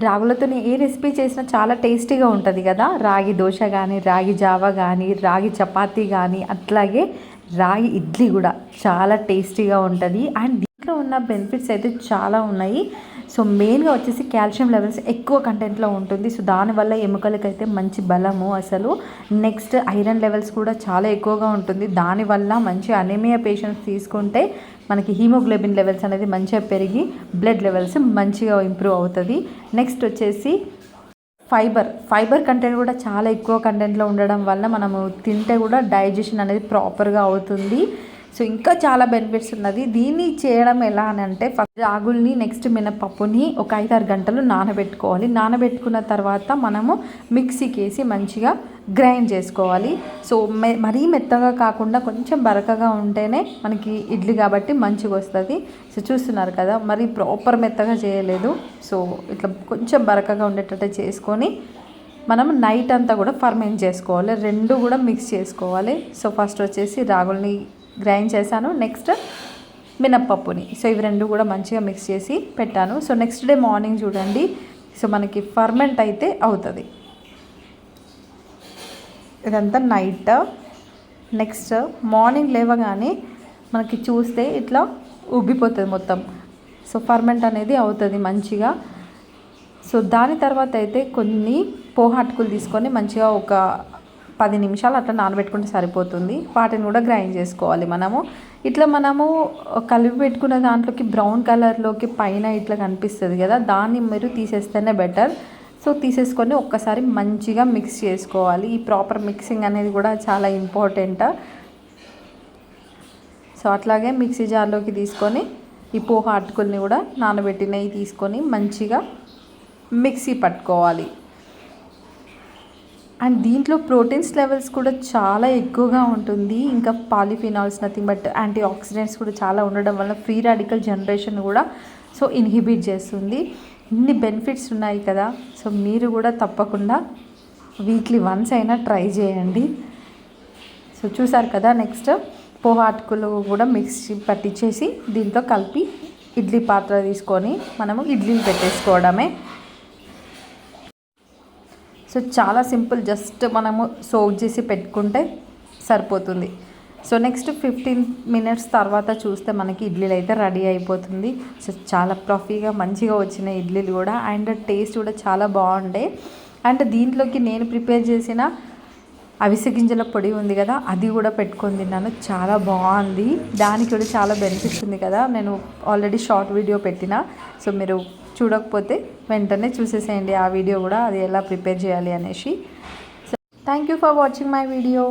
రాగులతో ఏ recipe చేసినా చాలా టేస్టీగా ఉంటుంది కదా? రాగి దోశ కానీ రాగి జావా కానీ రాగి చపాతీ కానీ అట్లాగే రాగి ఇడ్లీ కూడా చాలా టేస్టీగా ఉంటుంది. అండ్ దీంట్లో ఉన్న బెనిఫిట్స్ అయితే చాలా ఉన్నాయి. సో మెయిన్గా వచ్చేసి కాల్షియం లెవెల్స్ ఎక్కువ కంటెంట్లో ఉంటుంది. సో దానివల్ల ఎముకలకైతే మంచి బలము అసలు. నెక్స్ట్ ఐరన్ లెవెల్స్ కూడా చాలా ఎక్కువగా ఉంటుంది. దానివల్ల మంచి అనేమియా పేషెంట్స్ తీసుకుంటే మనకి హీమోగ్లోబిన్ లెవెల్స్ అనేది మంచిగా పెరిగి బ్లడ్ లెవెల్స్ మంచిగా ఇంప్రూవ్ అవుతుంది. నెక్స్ట్ వచ్చేసి ఫైబర్ ఫైబర్ కంటెంట్ కూడా చాలా ఎక్కువ కంటెంట్లో ఉండడం వల్ల మనము తింటే కూడా డైజెషన్ అనేది ప్రాపర్గా అవుతుంది. సో ఇంకా చాలా బెనిఫిట్స్ ఉన్నది. దీన్ని చేయడం ఎలా అని అంటే ఫస్ట్ రాగుల్ని నెక్స్ట్ మినపప్పుని ఒక ఐదారు గంటలు నానబెట్టుకోవాలి. నానబెట్టుకున్న తర్వాత మనము మిక్సీకి వేసి మంచిగా గ్రైండ్ చేసుకోవాలి. సో మె మరీ మెత్తగా కాకుండా కొంచెం బరకగా ఉంటేనే మనకి ఇడ్లీ కాబట్టి మంచిగా వస్తుంది. సో చూస్తున్నారు కదా మరీ ప్రాపర్ మెత్తగా చేయలేదు. సో ఇట్లా కొంచెం బరకగా ఉండేటట్టు చేసుకొని మనం నైట్ అంతా కూడా ఫర్మెంట్ చేసుకోవాలి. రెండు కూడా మిక్స్ చేసుకోవాలి. సో ఫస్ట్ వచ్చేసి రాగుల్ని గ్రైండ్ చేశాను. నెక్స్ట్ మినప్పప్పుని. సో ఇవి రెండు కూడా మంచిగా మిక్స్ చేసి పెట్టాను. సో నెక్స్ట్ డే మార్నింగ్ చూడండి. సో మనకి ఫర్మెంట్ అయితే అవుతుంది. ఇదంతా నైట్. నెక్స్ట్ మార్నింగ్ లేవగానే మనకి చూస్తే ఇట్లా ఉబ్బిపోతుంది మొత్తం. సో ఫర్మెంట్ అనేది అవుతుంది మంచిగా. సో దాని తర్వాత అయితే కొన్ని పోహ అటుకులు తీసుకొని మంచిగా ఒక పది నిమిషాలు అట్లా నానబెట్టుకుంటే సరిపోతుంది. వాటిని కూడా గ్రైండ్ చేసుకోవాలి మనము. ఇట్లా మనము కలిపి పెట్టుకున్న దాంట్లోకి బ్రౌన్ కలర్లోకి పైన ఇట్లా కనిపిస్తుంది కదా దాన్ని మీరు తీసేస్తేనే బెటర్. సో తీసేసుకొని ఒక్కసారి మంచిగా మిక్స్ చేసుకోవాలి. ఈ ప్రాపర్ మిక్సింగ్ అనేది కూడా చాలా ఇంపార్టెంట్. సో అట్లాగే మిక్సీ జార్లోకి తీసుకొని ఈ పోహ అటుకుల్ని కూడా నానబెట్టినవి తీసుకొని మంచిగా మిక్సీ పట్టుకోవాలి. అండ్ దీంట్లో ప్రోటీన్స్ లెవెల్స్ కూడా చాలా ఎక్కువగా ఉంటుంది. ఇంకా polyphenols nothing but antioxidants కూడా చాలా ఉండడం వల్ల ఫ్రీ రాడికల్ జనరేషన్ కూడా సో ఇన్హిబిట్ చేస్తుంది. ఇన్ని బెనిఫిట్స్ ఉన్నాయి కదా. సో మీరు కూడా తప్పకుండా వీక్లీ వన్స్ అయినా ట్రై చేయండి. సో చూసారు కదా నెక్స్ట్ పోహా అటుకులు కూడా మిక్సీ పట్టించేసి దీంతో కలిపి ఇడ్లీ పాత్ర తీసుకొని మనము ఇడ్లీలు పెట్టేసుకోవడమే. సో చాలా సింపుల్ జస్ట్ మనము సోక్ చేసి పెట్టుకుంటే సరిపోతుంది. సో నెక్స్ట్ ఫిఫ్టీన్ మినిట్స్ తర్వాత చూస్తే మనకి ఇడ్లీలు అయితే రెడీ అయిపోతుంది. సో చాలా ప్రఫీగా మంచిగా వచ్చిన ఇడ్లీలు కూడా. అండ్ టేస్ట్ కూడా చాలా బాగుండే. అండ్ దీంట్లోకి నేను ప్రిపేర్ చేసిన అవిసె గింజల పొడి ఉంది కదా అది కూడా పెట్టుకొని తిన్నాను. చాలా బాగుంది. దానికి కూడా చాలా బెనిఫిట్స్ ఉంది కదా. నేను ఆల్రెడీ షార్ట్ వీడియో పెట్టిన. సో మీరు చూడకపోతే వెంటనే చూసేసేయండి. ఆ వీడియో కూడా అది ఎలా ప్రిపేర్ చేయాలి అనేసి. Thank you for watching my video